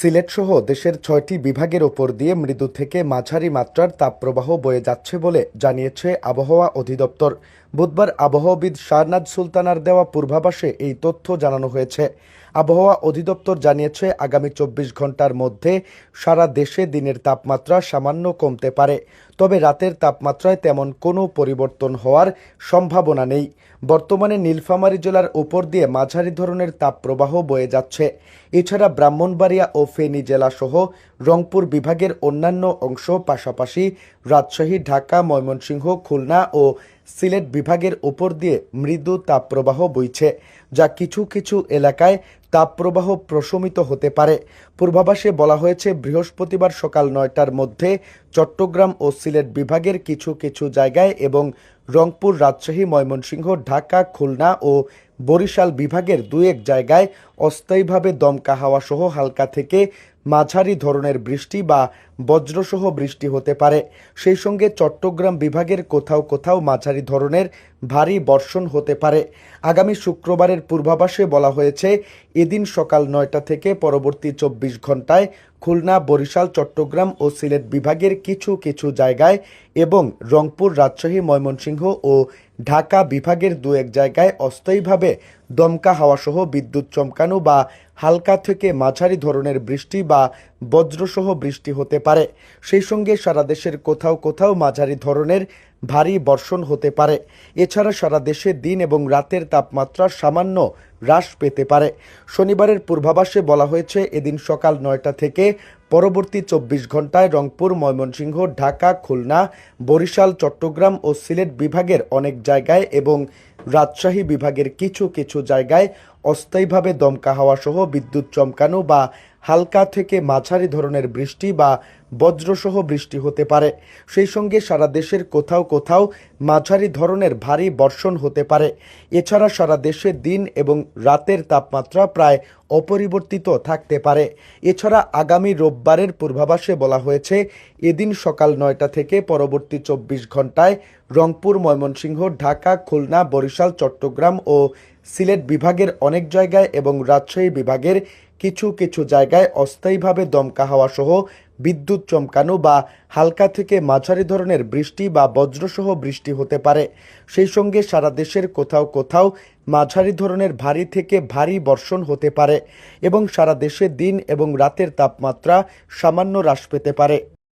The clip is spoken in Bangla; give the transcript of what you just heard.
সিলেটসহ দেশের ছয়টি বিভাগের ওপর দিয়ে মৃদু থেকে মাঝারি মাত্রার তাপপ্রবাহ বয়ে যাচ্ছে বলে জানিয়েছে আবহাওয়া অধিদপ্তর। বুধবার আবহাওয়াবিদ শাহনাজ সুলতানার দেওয়া পূর্বাভাসে এই তথ্য জানানো হয়েছে। আবহাওয়া অধিদপ্তর জানিয়েছে, আগামী চব্বিশ ঘণ্টার মধ্যে সারা দেশে দিনের তাপমাত্রা সামান্য কমতে পারে। তবে রাতের তাপমাত্রায় তেমন কোনো পরিবর্তন হওয়ার সম্ভাবনা নেই। বর্তমানে নীলফামারী জেলার উপর দিয়ে মাঝারি ধরনের তাপপ্রবাহ বয়ে যাচ্ছে। এছাড়া ব্রাহ্মণবাড়িয়া ও ফেনী জেলাসহ রংপুর বিভাগের অন্যান্য অংশ পাশাপাশি রাজশাহী, ঢাকা, ময়মনসিংহ, খুলনা ও সিলেট বিভাগের উপর দিয়ে মৃদু তাপপ্রবাহ বইছে, যা কিছু কিছু এলাকায় তাপপ্রবাহ প্রশমিত হতে পারে। পূর্বাভাসে বলা হয়েছে, বৃহস্পতিবার সকাল নয়টার মধ্যে চট্টগ্রাম ও সিলেট বিভাগের কিছু কিছু জায়গায় এবং রংপুর, রাজশাহী, ময়মনসিংহ, ঢাকা, খুলনা ও বরিশাল বিভাগের দু এক জায়গায় অস্থায়ীভাবে দমকা হাওয়া সহ হালকা থেকে মাঝারি ধরনের বৃষ্টি বা বজ্রসহ বৃষ্টি হতে পারে। সেই সঙ্গে চট্টগ্রাম বিভাগের কোথাও কোথাও মাঝারি ধরনের ভারী বর্ষণ হতে পারে। আগামী শুক্রবারের পূর্বাভাসে বলা হয়েছে, এদিন সকাল নয়টা থেকে পরবর্তী চব্বিশ ঘন্টায় খুলনা, বরিশাল, চট্টগ্রাম ও সিলেট বিভাগের কিছু কিছু জায়গায় এবং রংপুর, রাজশাহী, ময়মনসিংহ ও ঢাকা বিভাগের দু এক জায়গায় অস্থায়ীভাবে দমকা হাওয়াসহ বিদ্যুৎ চমকানো বা হালকা থেকে মাঝারি ধরনের বৃষ্টি বা বজ্রসহ বৃষ্টি হতে পারে। সেই সঙ্গে সারা দেশের কোথাও কোথাও মাঝারি ধরনের ভারী বর্ষণ হতে পারে। এছাড়া সারা দেশে দিন এবং রাতের তাপমাত্রা সামান্য হ্রাস পেতে পারে। শনিবারের পূর্বাভাসে বলা হয়েছে, এদিন সকাল নয়টা থেকে পরবর্তী চব্বিশ ঘন্টায় রংপুর, ময়মনসিংহ, ঢাকা, খুলনা, বরিশাল, চট্টগ্রাম ও সিলেট বিভাগের অনেক জায়গায় এবং রাজশাহী বিভাগের কিছু কিছু জায়গায় অস্থায়ীভাবে দমকা হাওয়া সহ বিদ্যুৎ চমকানো বা হালকা থেকে মাঝারি ধরনের বৃষ্টি বা বজ্রসহ বৃষ্টি হতে পারে। সেই সঙ্গে সারা দেশের কোথাও কোথাও মাঝারি ধরনের ভারী বর্ষণ হতে পারে। এছাড়া সারা দেশে দিন এবং রাতের তাপমাত্রা প্রায় অপরিবর্তিত থাকতে পারে। এছাড়া আগামী রোববারের পূর্বাভাসে বলা হয়েছে, এদিন সকাল নয়টা থেকে পরবর্তী চব্বিশ ঘন্টায় রংপুর, ময়মনসিংহ, ঢাকা, খুলনা, বরিশাল, চট্টগ্রাম ও সিলেট বিভাগের অনেক জায়গায় এবং রাজশাহী বিভাগের কিছু কিছু জায়গায় অস্থায়ীভাবে দমকা হাওয়া সহ বিদ্যুৎ চমকানো বা হালকা থেকে মাঝারি ধরনের বৃষ্টি বা বজ্রসহ বৃষ্টি হতে পারে। সেই সঙ্গে সারা দেশের কোথাও কোথাও মাঝারি ধরনের ভারী থেকে ভারী বর্ষণ হতে পারে এবং সারা দেশে দিন এবং রাতের তাপমাত্রা সামান্য হ্রাস পেতে পারে।